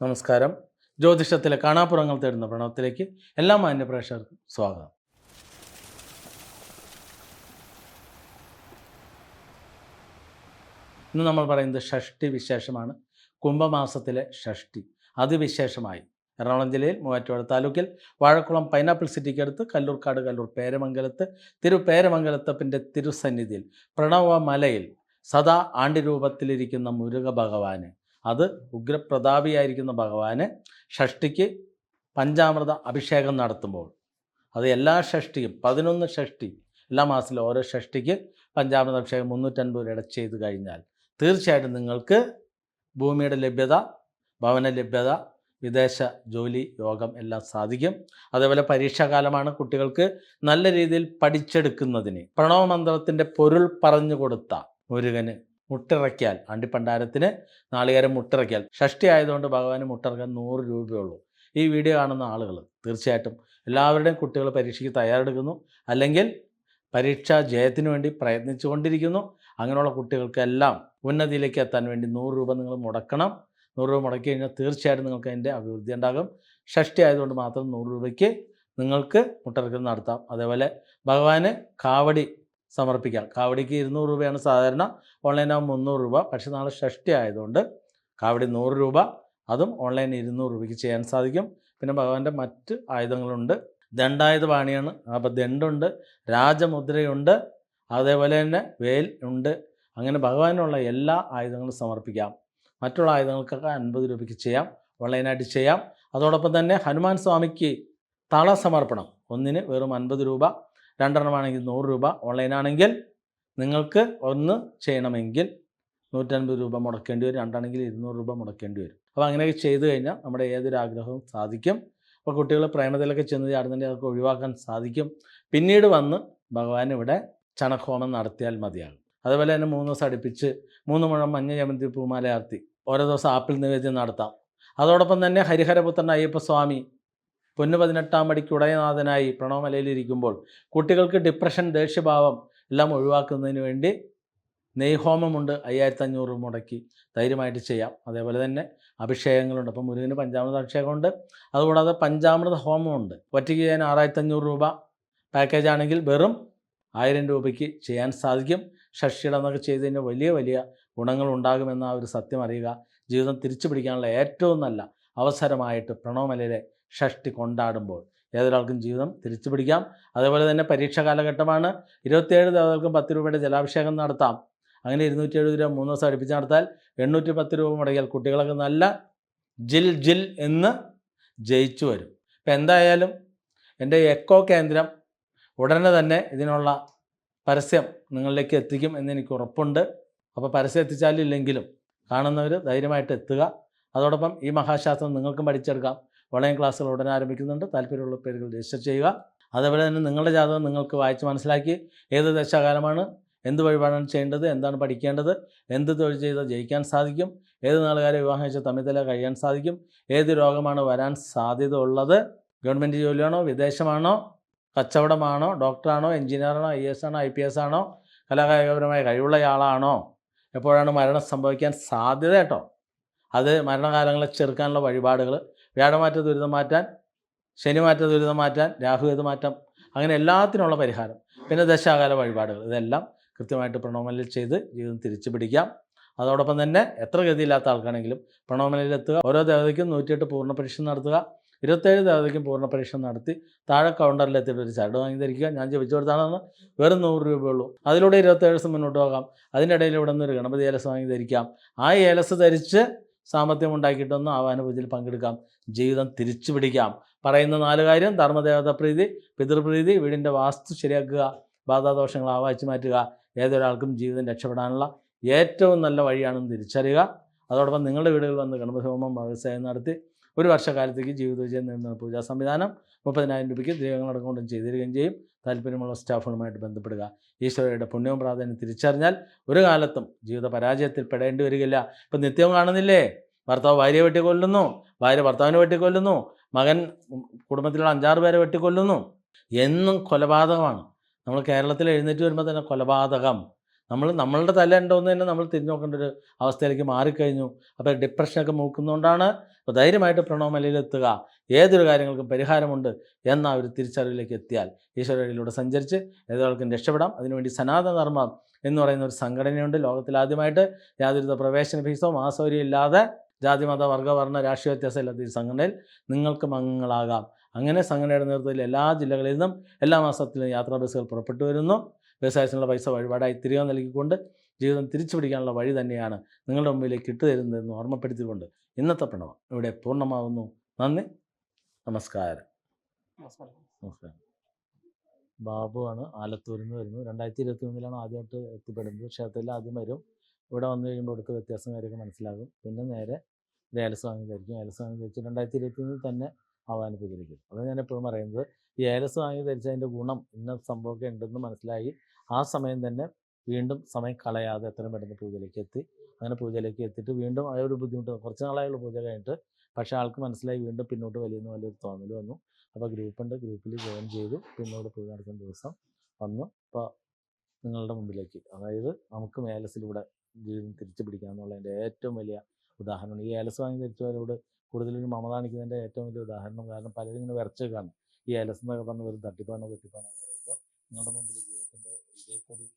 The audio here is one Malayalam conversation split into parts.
നമസ്കാരം. ജ്യോതിഷത്തിലെ കാണാപ്പുറങ്ങൾ തേടുന്ന പ്രണവത്തിലേക്ക് എല്ലാ മാന്യ പ്രേക്ഷകർക്കും സ്വാഗതം. ഇന്ന് നമ്മൾ പറയുന്നത് ഷഷ്ടി വിശേഷമാണ്. കുംഭമാസത്തിലെ ഷഷ്ടി. അതിവിശേഷമായി എറണാകുളം ജില്ലയിൽ മൂവാറ്റുപുഴ താലൂക്കിൽ വാഴക്കുളം പൈനാപ്പിൾ സിറ്റിക്ക് അടുത്ത് കല്ലൂർക്കാട് കല്ലൂർ പേരമംഗലത്ത് തിരു പേരമംഗലത്തപ്പിന്റെ തിരുസന്നിധിയിൽ പ്രണവ മലയിൽ സദാ ആണ്ടിരൂപത്തിലിരിക്കുന്ന മുരുക ഭഗവാന് അത് ഉഗ്രപ്രതാപിയായിരിക്കുന്ന ഭഗവാന് ഷഷ്ടിക്ക് പഞ്ചാമൃത അഭിഷേകം നടത്തുമ്പോൾ. അത് എല്ലാ ഷഷ്ടിയും പതിനൊന്ന് ഷഷ്ടി എല്ലാ മാസത്തിലും ഓരോ ഷഷ്ടിക്ക് പഞ്ചാമൃത അഭിഷേകം മുന്നൂറ്റൻപത് രൂപയുടെ ചെയ്ത് കഴിഞ്ഞാൽ തീർച്ചയായിട്ടും നിങ്ങൾക്ക് ഭൂമിയുടെ ലഭ്യത ഭവന ലഭ്യത വിദേശ ജോലി യോഗം എല്ലാം സാധിക്കും. അതേപോലെ പരീക്ഷാകാലമാണ് കുട്ടികൾക്ക് നല്ല രീതിയിൽ പഠിച്ചെടുക്കുന്നതിന്. പ്രണവമന്ത്രത്തിന്റെ പൊരുൾ പറഞ്ഞു കൊടുത്ത മുരുകന് മുട്ടിറക്കിയാൽ അണ്ടിപ്പണ്ടാരത്തിന് നാളികേരം മുട്ടിറക്കിയാൽ ഷഷ്ടി ആയതുകൊണ്ട് ഭഗവാന് മുട്ടിറക്കാൻ നൂറ് രൂപയുള്ളൂ. ഈ വീഡിയോ കാണുന്ന ആളുകൾ തീർച്ചയായിട്ടും എല്ലാവരുടെയും കുട്ടികൾ പരീക്ഷയ്ക്ക് തയ്യാറെടുക്കുന്നു. അല്ലെങ്കിൽ പരീക്ഷാ ജയത്തിനു വേണ്ടി പ്രയത്നിച്ചുകൊണ്ടിരിക്കുന്നു അങ്ങനെയുള്ള കുട്ടികൾക്കെല്ലാം ഉന്നതിയിലേക്ക് എത്താൻ വേണ്ടി നൂറ് രൂപ നിങ്ങൾ മുടക്കണം. നൂറ് രൂപ മുടക്കി കഴിഞ്ഞാൽ തീർച്ചയായിട്ടും നിങ്ങൾക്ക് അതിന്റെ അഭിവൃദ്ധി ഉണ്ടാകും. ഷഷ്ടി ആയതുകൊണ്ട് മാത്രം നൂറ് രൂപയ്ക്ക് നിങ്ങൾക്ക് മുട്ടിറക്കൽ നടത്താം. അതേപോലെ ഭഗവാന് കാവടി സമർപ്പിക്കാം. കാവടിക്ക് ഇരുന്നൂറ് രൂപയാണ് സാധാരണ ഓൺലൈനാകുമ്പോൾ മുന്നൂറ് രൂപ. പക്ഷേ നാളെ ഷഷ്ടി ആയതുകൊണ്ട് കാവടി നൂറ് രൂപ അതും ഓൺലൈൻ ഇരുന്നൂറ് രൂപയ്ക്ക് ചെയ്യാൻ സാധിക്കും. പിന്നെ ഭഗവാന്റെ മറ്റ് ആയുധങ്ങളുണ്ട്. ദണ്ഡായുധ പാണിയാണ് അപ്പോൾ ദണ്ടുണ്ട് രാജമുദ്രയുണ്ട് അതേപോലെ തന്നെ വേൽ ഉണ്ട്. അങ്ങനെ ഭഗവാനുള്ള എല്ലാ ആയുധങ്ങളും സമർപ്പിക്കാം. മറ്റുള്ള ആയുധങ്ങൾക്കൊക്കെ അൻപത് രൂപയ്ക്ക് ചെയ്യാം ഓൺലൈനായിട്ട് ചെയ്യാം. അതോടൊപ്പം തന്നെ ഹനുമാൻ സ്വാമിക്ക് തള സമർപ്പണം ഒന്നിന് വെറും അൻപത് രൂപ രണ്ടെണ്ണമാണെങ്കിൽ നൂറ് രൂപ ഓൺലൈനാണെങ്കിൽ നിങ്ങൾക്ക് ഒന്ന് ചെയ്യണമെങ്കിൽ നൂറ്റൻപത് രൂപ മുടക്കേണ്ടി വരും. രണ്ടാണെങ്കിൽ ഇരുന്നൂറ് രൂപ മുടക്കേണ്ടി വരും. അപ്പോൾ അങ്ങനെയൊക്കെ ചെയ്തു കഴിഞ്ഞാൽ നമ്മുടെ ഏതൊരു ആഗ്രഹവും സാധിക്കും. അപ്പോൾ കുട്ടികൾ പ്രേമത്തിലൊക്കെ ചെന്ന് ചാടുന്നുണ്ടെങ്കിൽ അതൊക്കെ ഒഴിവാക്കാൻ സാധിക്കും. പിന്നീട് വന്ന് ഭഗവാൻ ഇവിടെ ചണഹോമം നടത്തിയാൽ മതിയാകും. അതുപോലെ തന്നെ മൂന്ന് ദിവസം അടുപ്പിച്ച് മൂന്ന് മുഴം മഞ്ഞ ജമന്തി പൂമാലയാർത്തി ഓരോ ദിവസം ആപ്പിൾ നിവേദ്യം നടത്താം. അതോടൊപ്പം തന്നെ ഹരിഹരപുത്രൻ അയ്യപ്പസ്വാമി പൊന്നു പതിനെട്ടാം പടിക്ക് ഉടയനാഥനായി പ്രണവമലയിലിരിക്കുമ്പോൾ കുട്ടികൾക്ക് ഡിപ്രഷൻ ദേഷ്യഭാവം എല്ലാം ഒഴിവാക്കുന്നതിന് വേണ്ടി നെയ്ഹോമമുണ്ട്. അയ്യായിരത്തി അഞ്ഞൂറ് മുടക്കി ധൈര്യമായിട്ട് ചെയ്യാം. അതേപോലെ തന്നെ അഭിഷേകങ്ങളുണ്ട്. അപ്പം മുരുകന് പഞ്ചാമൃത അഭിഷേകമുണ്ട്. അതുകൂടാതെ പഞ്ചാമൃത ഹോമമുണ്ട്. ഒറ്റയ്ക്ക് ചെയ്യാൻ ആറായിരത്തി അഞ്ഞൂറ് രൂപ പാക്കേജ് ആണെങ്കിൽ വെറും ആയിരം രൂപയ്ക്ക് ചെയ്യാൻ സാധിക്കും. ഷഷ്ടിയുടെ എന്നൊക്കെ ചെയ്ത് കഴിഞ്ഞാൽ വലിയ വലിയ ഗുണങ്ങൾ ഉണ്ടാകുമെന്ന ഒരു സത്യം അറിയുക. ജീവിതം തിരിച്ചു പിടിക്കാനുള്ള ഏറ്റവും നല്ല അവസരമായിട്ട് പ്രണവമലയിലെ ഷഷ്ടി കൊണ്ടാടുമ്പോൾ. ഏതൊരാൾക്കും ജീവിതം തിരിച്ചു പിടിക്കാം. അതേപോലെ തന്നെ പരീക്ഷ കാലഘട്ടമാണ്. ഇരുപത്തിയേഴ് ദേവതകൾക്കും പത്ത് രൂപയുടെ ജലാഭിഷേകം നടത്താം. അങ്ങനെ ഇരുന്നൂറ്റി എഴുപത് രൂപ മൂന്ന് ദിവസം അടുപ്പിച്ച് നടത്താൽ എണ്ണൂറ്റി പത്ത് രൂപ മുടങ്ങിയാൽ കുട്ടികളൊക്കെ നല്ല ജിൽ ജിൽ എന്ന് ജയിച്ചു വരും. ഇപ്പം എന്തായാലും എന്റെ എക്കോ കേന്ദ്രം ഉടനെ തന്നെ ഇതിനുള്ള പരസ്യം നിങ്ങളിലേക്ക് എത്തിക്കും എന്ന് എനിക്ക് ഉറപ്പുണ്ട്. അപ്പോൾ പരസ്യം എത്തിച്ചാലും ഇല്ലെങ്കിലും കാണുന്നവർ ധൈര്യമായിട്ട് എത്തുക. അതോടൊപ്പം ഈ മഹാശാസ്ത്രം നിങ്ങൾക്കും പഠിച്ചെടുക്കാം. ഓൺലൈൻ ക്ലാസ്സുകൾ ഉടനെ ആരംഭിക്കുന്നുണ്ട്. താല്പര്യമുള്ള പേരുകൾ രജിസ്റ്റർ ചെയ്യുക. അതേപോലെ തന്നെ നിങ്ങളുടെ ജാതകം നിങ്ങൾക്ക് വായിച്ച് മനസ്സിലാക്കി ഏത് ദശാകാലമാണ് എന്ത് വഴിപാടാണ് ചെയ്യേണ്ടത് എന്താണ് പഠിക്കേണ്ടത് എന്ത് തൊഴിൽ ചെയ്താൽ ജയിക്കാൻ സാധിക്കും ഏത് നാളുകാരെ വിവാഹം കഴിച്ച തമ്മിൽ കഴിയാൻ സാധിക്കും ഏത് രോഗമാണ് വരാൻ സാധ്യത ഉള്ളത് ഗവൺമെന്റ് ജോലിയാണോ വിദേശമാണോ കച്ചവടമാണോ ഡോക്ടറാണോ എഞ്ചിനീയറാണോ ഐ എസ് ആണോ ഐ പി എസ് ആണോ കലാകായികപരമായ കഴിവുള്ള ആളാണോ എപ്പോഴാണ് മരണം സംഭവിക്കാൻ സാധ്യത കേട്ടോ. അത് മരണകാലങ്ങളെ ചെറുക്കാനുള്ള വഴിപാടുകൾ വ്യാഴമാറ്റ ദുരിതം മാറ്റാൻ ശനിമാറ്റ ദുരിതം മാറ്റാൻ രാഹുഗത മാറ്റം അങ്ങനെ എല്ലാത്തിനുള്ള പരിഹാരം. പിന്നെ ദശാകാല വഴിപാടുകൾ. ഇതെല്ലാം കൃത്യമായിട്ട് പ്രണവമലയിൽ ചെയ്ത് ജീവിതം തിരിച്ചു പിടിക്കാം. അതോടൊപ്പം തന്നെ എത്ര ഗതിയില്ലാത്ത ആൾക്കാണെങ്കിലും പ്രണവമലയിൽ എത്തുക. ഓരോ ദേവതയ്ക്കും നൂറ്റിയെട്ട് പൂർണ പരീക്ഷ നടത്തുക. ഇരുപത്തേഴ് ദേവതയ്ക്കും പൂർണ പരീക്ഷ നടത്തി താഴെ കൗണ്ടറിൽ എത്തിയിട്ട് ഒരു ചരട് വാങ്ങി ധരിക്കുക. ഞാൻ ജപിച്ചു കൊടുത്താണെന്ന് വെറും നൂറ് രൂപയുള്ളൂ അതിലൂടെ ഇരുപത്തേഴ് ദിവസം മുന്നോട്ട് പോകാം. അതിനിടയിൽ ഇവിടെ നിന്ന് ഒരു ഗണപതി ഏലസ് വാങ്ങി ധരിക്കാം. ആ ഏലസ് ധരിച്ച് സാമ്പത്തികം ഉണ്ടാക്കിയിട്ടൊന്നും ആവാന പങ്കെടുക്കാം. ജീവിതം തിരിച്ചു പിടിക്കാം. പറയുന്ന നാല് കാര്യം. ധർമ്മദേവത പ്രീതി പിതൃപ്രീതി വീടിന്റെ വാസ്തു ശരിയാക്കുക ബാധാദോഷങ്ങൾ ആവാഹിച്ച് മാറ്റുക ഏതൊരാൾക്കും ജീവിതം രക്ഷപ്പെടാനുള്ള ഏറ്റവും നല്ല വഴിയാണെന്ന് തിരിച്ചറിയുക. അതോടൊപ്പം നിങ്ങളുടെ വീടുകളിൽ വന്ന് ഗണപതിഹോമം വ്യവസായം നടത്തി ഒരു വർഷക്കാലത്തേക്ക് ജീവിത വിജയം നേടുന്ന പൂജാ സംവിധാനം. മുപ്പതിനായിരം രൂപയ്ക്ക് ദൈവങ്ങളടക്കം കൊണ്ടും ചെയ്തു തരികയും ചെയ്യും. താല്പര്യമുള്ള സ്റ്റാഫുകളുമായിട്ട് ബന്ധപ്പെടുക. ഈശ്വരയുടെ പുണ്യവും പ്രാധാന്യം തിരിച്ചറിഞ്ഞാൽ ഒരു കാലത്തും ജീവിത പരാജയത്തിൽ പെടേണ്ടി വരികയില്ല. ഇപ്പം നിത്യവും കാണുന്നില്ലേ? ഭർത്താവ് ഭാര്യയെ വെട്ടിക്കൊല്ലുന്നു. ഭാര്യ ഭർത്താവിനെ വെട്ടിക്കൊല്ലുന്നു. മകൻ കുടുംബത്തിലുള്ള അഞ്ചാറ് പേരെ വെട്ടിക്കൊല്ലുന്നു. എന്നും കൊലപാതകമാണ്. നമ്മൾ കേരളത്തിൽ എഴുന്നേറ്റ് വരുമ്പോൾ തന്നെ കൊലപാതകം. നമ്മൾ നമ്മളുടെ തല ഉണ്ടോയെന്ന് തന്നെ നമ്മൾ തിരിഞ്ഞു നോക്കേണ്ട ഒരു അവസ്ഥയിലേക്ക് മാറിക്കഴിഞ്ഞു. അപ്പോൾ ഡിപ്രഷനൊക്കെ മൂക്കുന്നതുകൊണ്ടാണ് അപ്പോൾ ധൈര്യമായിട്ട് പ്രണവമലയിലെത്തുക ഏതൊരു കാര്യങ്ങൾക്കും പരിഹാരമുണ്ട് എന്ന ഒരു തിരിച്ചറിവിലേക്ക് എത്തിയാൽ ഈശ്വരയിലൂടെ സഞ്ചരിച്ച് ഏതൊരാൾക്കും രക്ഷപ്പെടാം. അതിനുവേണ്ടി സനാതനധർമ്മം എന്ന് പറയുന്ന ഒരു സംഘടനയുണ്ട്. ലോകത്തിലാദ്യമായിട്ട് യാതൊരുവിധ പ്രവേശന ഫീസോ മാസൗകര്യം ഇല്ലാതെ ജാതി മത വർഗ വർണ രാഷ്ട്രീയ വ്യത്യാസം ഇല്ലാത്ത ഈ സംഘടനയിൽ നിങ്ങൾക്ക് അംഗങ്ങളാകാം. അങ്ങനെ സംഘടനയുടെ നേതൃത്വത്തിൽ എല്ലാ ജില്ലകളിൽ നിന്നും എല്ലാ മാസത്തിലും യാത്രാ ബസ്സുകൾ പുറപ്പെട്ടു വരുന്നു. വ്യവസായത്തിനുള്ള പൈസ വഴിപാടായി തിരികെ നൽകിക്കൊണ്ട് ജീവിതം തിരിച്ചു പിടിക്കാനുള്ള വഴി തന്നെയാണ് നിങ്ങളുടെ മുമ്പിലേക്ക് ഇട്ടുതരുന്നതെന്ന് ഓർമ്മപ്പെടുത്തിക്കൊണ്ട് ഇന്നത്തെ പ്രണവം ഇവിടെ പൂർണമാകുന്നു നന്ദി. നമസ്കാരം. നമസ്കാരം. ആണ് ആലത്തൂരിൽ നിന്ന് വരുന്നു രണ്ടായിരത്തി ഇരുപത്തി മൂന്നിലാണ് ആദ്യമായിട്ട് എത്തിപ്പെടുന്നത്. ക്ഷേത്രത്തിൽ ആദ്യം വരും. ഇവിടെ വന്നു കഴിയുമ്പോൾ ഇവിടുത്തെ വ്യത്യാസം കാര്യമൊക്കെ മനസ്സിലാകും. പിന്നെ നേരെ വേലസ്വാമി ഏലസ് വാങ്ങി ധരിക്കും ഏലസ്വാമി ധരിച്ച് രണ്ടായിരത്തി ഇരുപത്തി മൂന്നിൽ തന്നെ ആവാൻ ഉപകരിക്കും അത് ഞാൻ എപ്പോഴും പറയുന്നത്. ഈ ഏലസ്വാമി ധരിച്ചതിന്റെ ഗുണം ഇന്ന സംഭവമൊക്കെ ഉണ്ടെന്ന് മനസ്സിലായി. ആ സമയം തന്നെ വീണ്ടും സമയം കളയാതെ എത്രയും പെട്ടെന്ന് പൂജയിലേക്ക് എത്തി. അങ്ങനെ പൂജയിലേക്ക് എത്തിയിട്ട് വീണ്ടും ആ ഒരു ബുദ്ധിമുട്ട് കുറച്ച് നാളായുള്ള പൂജ കഴിഞ്ഞിട്ട് പക്ഷേ ആൾക്ക് മനസ്സിലായി വീണ്ടും പിന്നോട്ട് വലിയുന്ന വലിയൊരു തോന്നൽ വന്നു. അപ്പോൾ ഗ്രൂപ്പുണ്ട്. ഗ്രൂപ്പിൽ ജോയിൻ ചെയ്തു. പിന്നോട് പൂജ നടക്കുന്ന ദിവസം വന്നു. അപ്പോൾ നിങ്ങളുടെ മുമ്പിലേക്ക്. അതായത് നമുക്ക് മേലസിലൂടെ ജീവിതം തിരിച്ചു പിടിക്കുക എന്നുള്ളതിന്റെ ഏറ്റവും വലിയ ഉദാഹരണം. ഈ ഏലസ് വാങ്ങി ധരിച്ചവരോട് കൂടുതലും മമത കാണിക്കുന്നതിന്റെ ഏറ്റവും വലിയ ഉദാഹരണം കാരണം പലരും ഇങ്ങനെ വരച്ച് കാണും ഈ ഏലസ് എന്നൊക്കെ പറഞ്ഞ ഒരു തട്ടിപ്പാണോ വെട്ടിപ്പാണോ എന്ന് പറയുമ്പോൾ നിങ്ങളുടെ മുമ്പിൽ ജീവിതത്തിന്റെ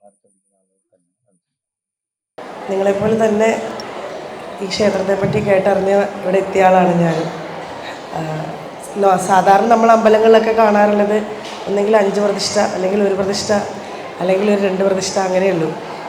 പാടിച്ചടിക്കുന്ന ആളുകൾ നിങ്ങളെപ്പോലെ തന്നെ ഈ ക്ഷേത്രത്തെ പറ്റി കേട്ടറിഞ്ഞ് ഇവിടെ എത്തിയ ആളാണ് ഞാൻ. സാധാരണ നമ്മൾ അമ്പലങ്ങളിലൊക്കെ കാണാറുള്ളത് ഒന്നെങ്കിൽ അഞ്ച് പ്രതിഷ്ഠ അല്ലെങ്കിൽ ഒരു പ്രതിഷ്ഠ അല്ലെങ്കിൽ ഒരു രണ്ട് പ്രതിഷ്ഠ അങ്ങനെയുള്ളൂ